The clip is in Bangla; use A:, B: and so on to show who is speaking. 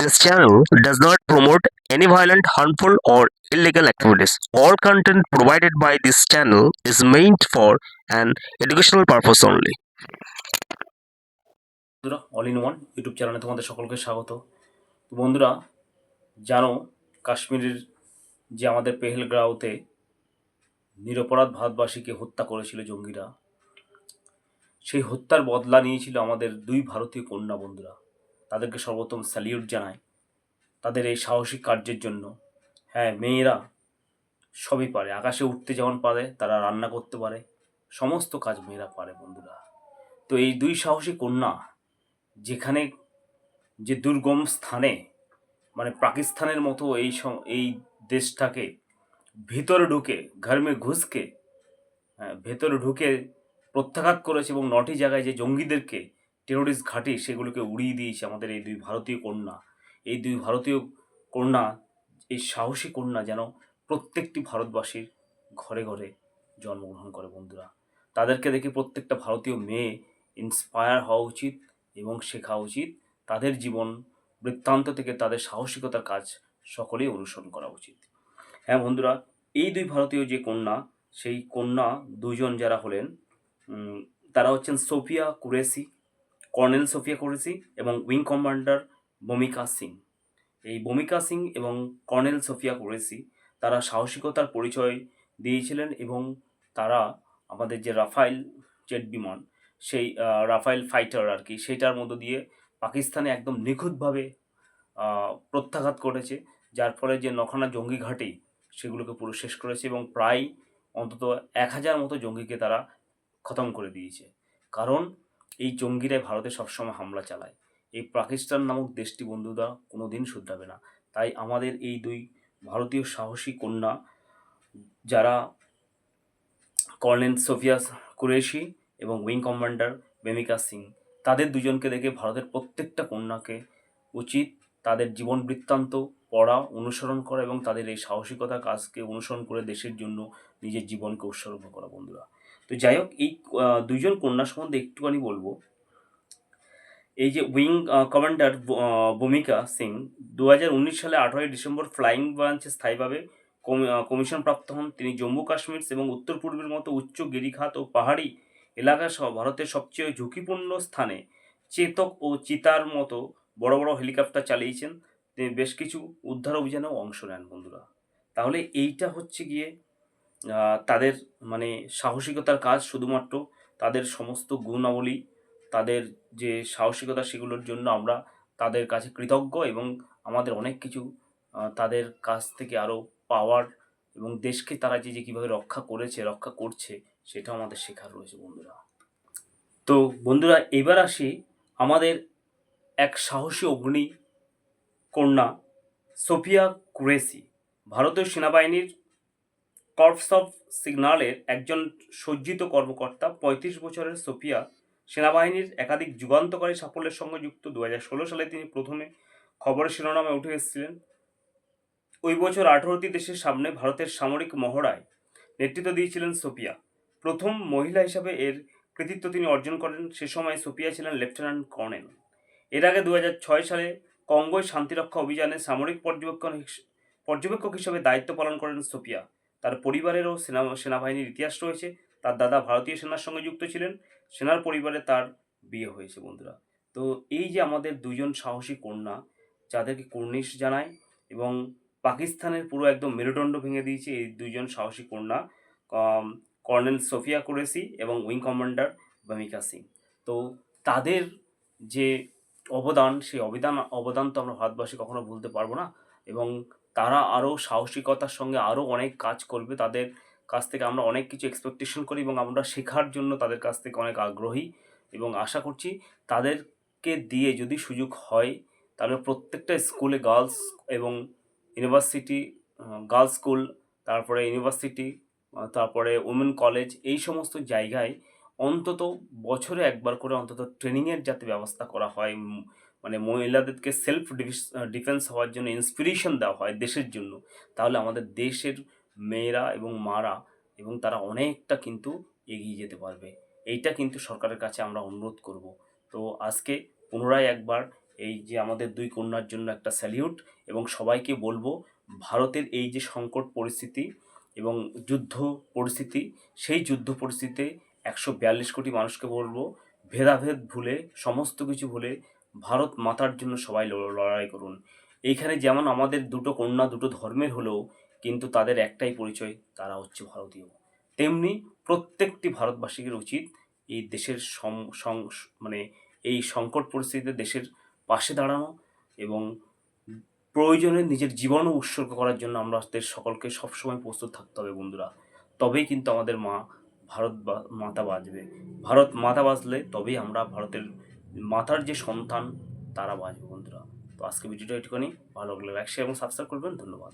A: This channel does not promote any violent, harmful, or illegal activities. All content provided by this channel is meant for an educational purpose only.
B: বন্ধুরা অল ইন ওয়ান ইউটিউব চ্যানেলে তোমাদের সকলকে স্বাগত বন্ধুরা জানো কাশ্মীরের যে আমাদের পেহেলগ্রাউতে নিরপরাধ ভারতবাসীকে হত্যা করেছিল জঙ্গিরা সেই হত্যার বদলা নিয়েছিল আমাদের দুই ভারতীয় কন্যা বন্ধুরা তাদেরকে সর্বোত্তম স্যালিউট জানায়। তাদের এই সাহসিক কার্যের জন্য। হ্যাঁ মেয়েরা সবই পারে। আকাশে উঠতে যেমন পারে তারা রান্না করতে পারে। সমস্ত কাজ মেয়েরা পারে বন্ধুরা। তো এই দুই সাহসী কন্যা যেখানে যে দুর্গম স্থানে মানে পাকিস্তানের মতো এই এই দেশটাকে ভেতরে ঢুকে ঘরমে ঘুষকে হ্যাঁ, ভেতরে ঢুকে প্রত্যাঘাত করেছে এবং নটি জায়গায় যে জঙ্গিদেরকে টেরোরিস্ট ঘাঁটি সেগুলোকে উড়িয়ে দিয়েছে আমাদের এই দুই ভারতীয় কন্যা। এই দুই ভারতীয় কন্যা, এই সাহসী কন্যা যেন প্রত্যেকটি ভারতবাসীর ঘরে ঘরে জন্মগ্রহণ করে বন্ধুরা। তাদেরকে দেখে প্রত্যেকটা ভারতীয় মেয়ে ইন্সপায়ার হওয়া উচিত এবং শেখা উচিত। তাদের জীবন বৃত্তান্ত থেকে তাদের সাহসিকতার কাজ সকলেই অনুসরণ করা উচিত। হ্যাঁ বন্ধুরা, এই দুই ভারতীয় যে কন্যা, সেই কন্যা দুজন যারা হলেন তারা হচ্ছেন সোফিয়া কুরেসি কর্নেল সোফিয়া কুরেসি এবং উইং কমান্ডার ভূমিকা সিং। এই ভূমিকা সিং এবং কর্নেল সোফিয়া কুরেসি তারা সাহসিকতার পরিচয় দিয়েছিলেন এবং তারা আমাদের যে রাফাইল জেট বিমান, সেই রাফাইল ফাইটার আর কি সেটার মধ্য দিয়ে পাকিস্তানে একদম নিখুঁতভাবে প্রত্যাঘাত করেছে, যার ফলে যে নখানা জঙ্গি ঘাঁটি সেগুলোকে পুরো শেষ করেছে এবং প্রায় অন্তত এক হাজার মতো জঙ্গিকে তারা খতম করে দিয়েছে। কারণ এই জঙ্গিরাই ভারতে সবসময় হামলা চালায়। এই পাকিস্তান নামক দেশটি, বন্ধুরা কোনো দিন শুধরাবে না। তাই আমাদের এই দুই ভারতীয় সাহসী কন্যা, যারা কর্নেল সোফিয়া কুরেশি এবং উইং কমান্ডার বেমিকা সিং, তাদের দুজনকে দেখে ভারতের প্রত্যেকটা কন্যাকে উচিত তাদের জীবন বৃত্তান্ত পড়া, অনুসরণ করা এবং তাদের এই সাহসিকতা কাজকে অনুসরণ করে দেশের জন্য নিজের জীবনকে উৎসর্গ করা, বন্ধুরা। তো যাই হোক, এই দুইজন কন্যা সম্বন্ধে একটুখানি বলব। এই যে উইং কমান্ডার ভূমিকা সিং দু হাজার উনিশ সালে আঠারোই ডিসেম্বর ফ্লাইং ব্রাঞ্চে স্থায়ীভাবে কমি- কমিশন প্রাপ্ত হন। তিনি জম্মু কাশ্মীর এবং উত্তর পূর্বের মতো উচ্চ গিরিখাত ও পাহাড়ি এলাকা সহ ভারতের সবচেয়ে ঝুঁকিপূর্ণ স্থানে চেতক ও চিতার মতো বড় বড় হেলিকপ্টার চালিয়েছেন। তিনি বেশ কিছু উদ্ধার অভিযানেও অংশ নেন বন্ধুরা। তাহলে এইটা হচ্ছে গিয়ে তাদের মানে সাহসিকতার কাজ শুধুমাত্র তাদের সমস্ত গুণাবলী, তাদের যে সাহসিকতা সেগুলোর জন্য আমরা তাদের কাছে কৃতজ্ঞ এবং আমাদের অনেক কিছু তাদের কাছ থেকে আরও পাওয়ার এবং দেশকে তারা যে যে কীভাবে রক্ষা করেছে, রক্ষা করছে, সেটাও আমাদের শেখার রয়েছে বন্ধুরা। তো বন্ধুরা, এবার আসি আমাদের এক সাহসী অগ্নি কন্যা সোফিয়া কুরেসি ভারতীয় সেনাবাহিনীর কর্পস অফ সিগনালের একজন সজ্জিত কর্মকর্তা, পঁয়ত্রিশ বছরের সোফিয়া সেনাবাহিনীর একাধিক যুগান্তকারী সাফল্যের সঙ্গে যুক্ত। দু সালে তিনি প্রথমে খবরের শিরোনামে উঠে এসেছিলেন। ওই বছর আঠারোটি দেশের সামনে ভারতের সামরিক মহড়ায় নেতৃত্ব দিয়েছিলেন সোফিয়া। প্রথম মহিলা হিসাবে এর কৃতিত্ব তিনি অর্জন করেন। সে সময় সোফিয়া ছিলেন লেফটেন্যান্ট কর্নেল। এর আগে দু সালে কঙ্গোয় শান্তিরক্ষা অভিযানে সামরিক পর্যবেক্ষণ পর্যবেক্ষক হিসেবে দায়িত্ব পালন করেন সোফিয়া। তার পরিবারেরও সেনা, সেনাবাহিনীর ইতিহাস রয়েছে। তার দাদা ভারতীয় সেনার সঙ্গে যুক্ত ছিলেন। সেনার পরিবারে তার বিয়ে হয়েছে, বন্ধুরা। তো এই যে আমাদের দুজন সাহসী কন্যা, যাদেরকে কর্নিশ জানায় এবং পাকিস্তানের পুরো একদম মেরুদণ্ড ভেঙে দিয়েছে এই দুইজন সাহসী কন্যা কর্নেল সোফিয়া কুরেসি এবং উইং কমান্ডার ভূমিকা সিং। তো তাদের যে অবদান, সেই অবদান অবদান তো আমরা ভারতবাসী কখনো ভুলতে পারব না। এবং তারা আরও সাহসিকতার সঙ্গে আরও অনেক কাজ করবে, তাদের কাছ থেকে আমরা অনেক কিছু এক্সপেকটেশন করি এবং আমরা শেখার জন্য তাদের কাছ থেকে অনেক আগ্রহী। এবং আশা করছি তাদেরকে দিয়ে যদি সুযোগ হয়, তাহলে প্রত্যেকটা স্কুলে গার্লস এবং ইউনিভার্সিটি গার্লস স্কুল তারপরে ইউনিভার্সিটি তারপরে উমেন কলেজ এই সমস্ত জায়গায় অন্তত বছরে একবার করে অন্তত ট্রেনিংয়ের যাতে ব্যবস্থা করা হয় মানে মহিলাদেরকে সেলফ ডিফেন্স হওয়ার জন্য ইন্সপিরেশন দেওয়া হয় দেশের জন্য, তাহলে আমাদের দেশের মেয়েরা এবং মারা এবং তারা অনেকটা কিন্তু এগিয়ে যেতে পারবে। এইটা কিন্তু সরকারের কাছে আমরা অনুরোধ করব। তো আজকে পুনরায় একবার এই যে আমাদের দুই কন্যার জন্য একটা স্যালিউট এবং সবাইকে বলব, ভারতের এই যে সংকট পরিস্থিতি এবং যুদ্ধ পরিস্থিতি, সেই যুদ্ধ পরিস্থিতিতে একশো বিয়াল্লিশ কোটি মানুষকে বলব, ভেদাভেদ ভুলে, সমস্ত কিছু ভুলে ভারত মাতার জন্য সবাই লড়াই করুন। এইখানে যেমন আমাদের দুটো কন্যা, দুটো ধর্মের হলেও কিন্তু তাদের একটাই পরিচয়, তারা হচ্ছে ভারতীয়। তেমনি প্রত্যেকটি ভারতবাসীর উচিত এই দেশের মানে এই সংকট পরিস্থিতিতে দেশের পাশে দাঁড়ানো এবং প্রয়োজনে নিজের জীবনও উৎসর্গ করার জন্য আমাদের সকলকে সবসময় প্রস্তুত থাকতে হবে বন্ধুরা। তবেই কিন্তু আমাদের মা ভারত মাতা বাঁচবে। ভারত মাতা বাঁচলে তবেই আমরা ভারতের মাতার যে সন্তান, তারা বাঁচবে বন্ধুরা। তো আজকে ভিডিওটা একটুখানি ভালো লাগলে লাইক শেয়ার এবং সাবস্ক্রাইব করবেন। ধন্যবাদ।